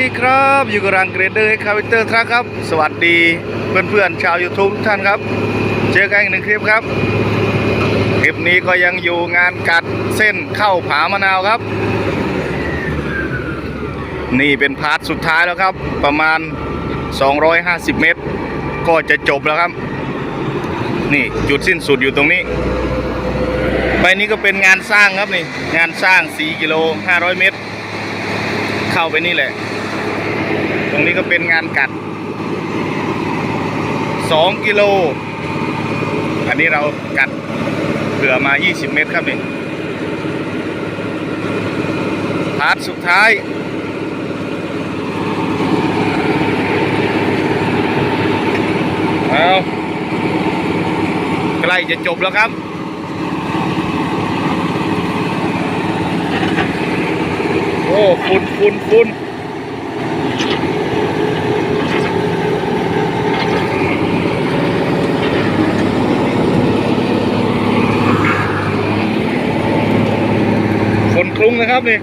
ดีครับอยู่กับรังเกรดเดอร์คาวิเตอร์ทรัคครับ สวัสดีเพื่อนๆชาว YouTube ทุกท่านครับ เจอกันอีกหนึ่งคลิปครับ คลิปนี้ก็ยังอยู่งานกัดเส้นเข้าผามะนาวครับ นี่เป็นพาร์ทสุดท้ายแล้วครับ ประมาณ 250 เมตร ก็จะจบแล้วครับ นี่จุดสิ้นสุดอยู่ตรงนี้ไปนี้ก็เป็นงานสร้างครับนี่งานสร้าง 4 กิโล 500 เมตร เข้าไปนี่แหละ ตรงนี้ก็เป็นงานกัด 2 กิโล อันนี้เรากัดเผื่อมา 20 เมตรครับนี่พาร์ทสุดท้ายเอาใกล้จะจบแล้วครับโอ้ฝุ่นฝุ่นฝุ่นฝ นะครับนี่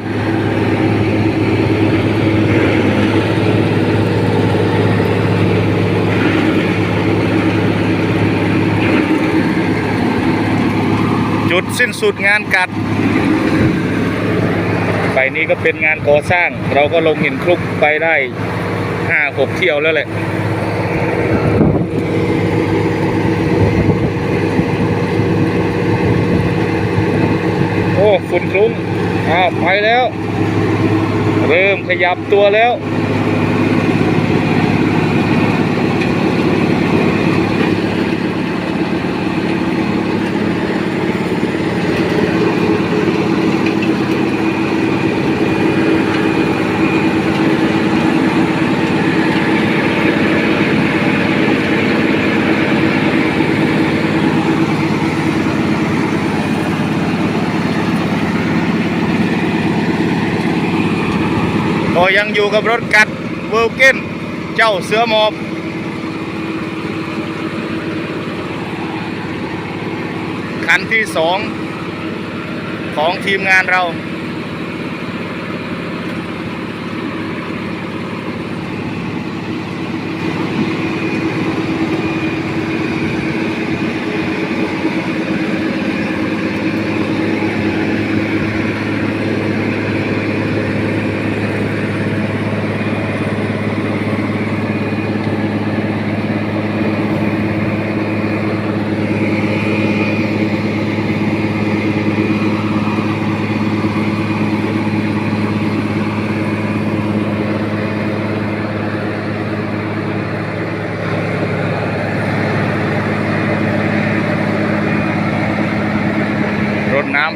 จุดสิ้นสุดงานกัด ไปนี้ก็เป็นงานก่อสร้าง เราก็ลงหินคลุกไปได้ห้าหกเที่ยวแล้วแหละโอ้ฝุ่นคลุ้ง อ้าวไปแล้ว เริ่มขยับตัวแล้ว ก็ยังอยู่กับรถกัดเวลเกนเจ้าเสือหมอบคันที่สองของทีมงานเรา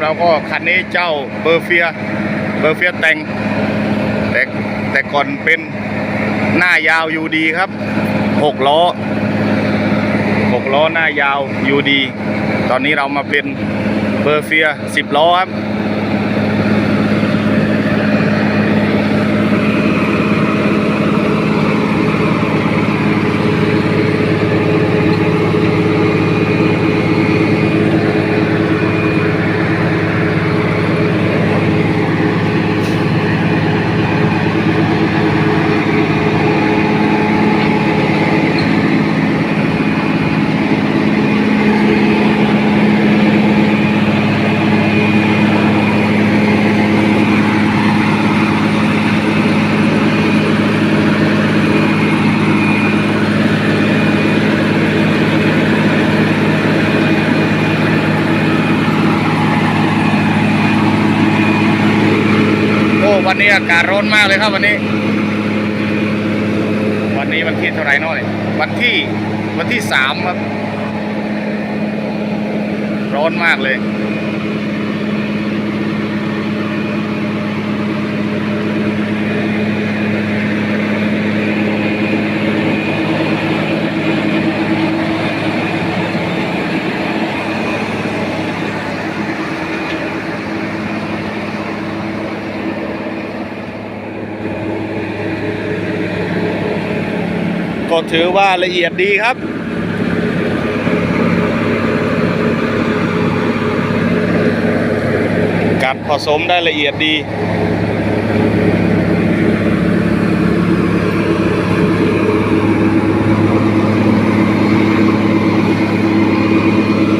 รถน้ำเราก็คันนี้เจ้าเบอร์เฟีย เบอร์เฟียแต่งแต่แต่ก่อนเป็นหน้ายาวอยู่ดีครับหกล้อหกล้อหน้ายาวอยู่ดี ตอนนี้เรามาเป็นเบอร์เฟียสิบล้อครับ โอ้ วันนี้อากาศร้อนมากเลยครับวันนี้ วันนี้วันที่เท่าไหร่น้อยวันที่วันที่สามครับ ร้อนมากเลย็ถือว่าละเอียดดีครับ กัดผสมได้ละเอียดดี อ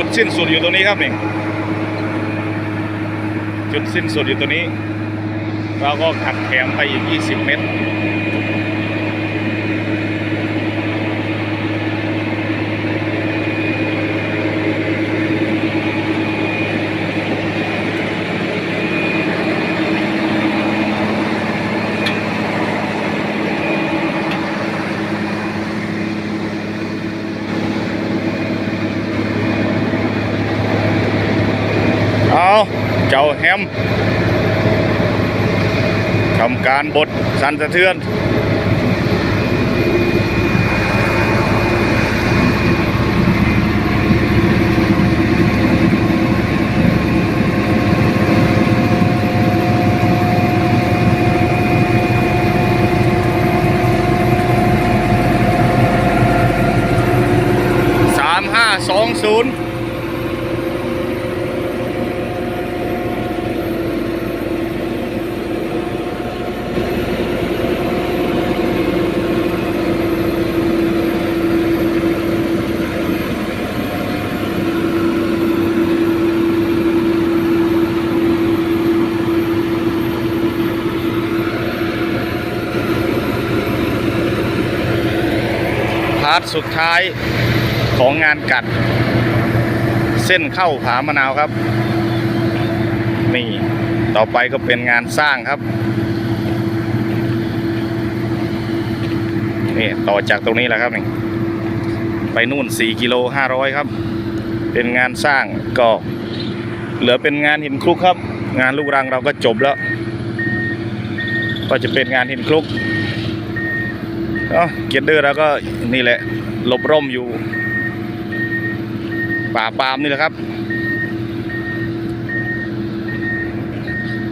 จุดสิ้นสุดอยู่ตรงนี้ครับนี่จุดสิ้นสุดอยู่ตรงนี้ เราก็ขัดแถมไปอีก 20 เมตร เอา เจ้าแฮมทำการบดสั่นสะเทือน สามห้าสองศูนย์ พาร์ทสุดท้ายของงานกัด เส้นเข้าผามะนาวครับ นี่ต่อไปก็เป็นงานสร้างครับนี่ต่อจากตรงนี้แหละครับนี่ไปนู่น 4 กิโล 500 ครับ เป็นงานสร้างก็เหลือเป็นงานหินคลุกครับ งานลูกรังเราก็จบแล้ว ก็จะเป็นงานหินคลุก เกียร์เดอร์แล้วก็นี่แหละหลบร่มอยู่ ป่าปามนี่แหละครับ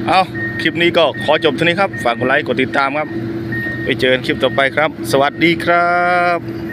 เอาคลิปนี้ก็ขอจบเท่านี้ครับ ฝากกดไลค์กดติดตามครับ ไปเจอกันคลิปต่อไปครับ สวัสดีครับ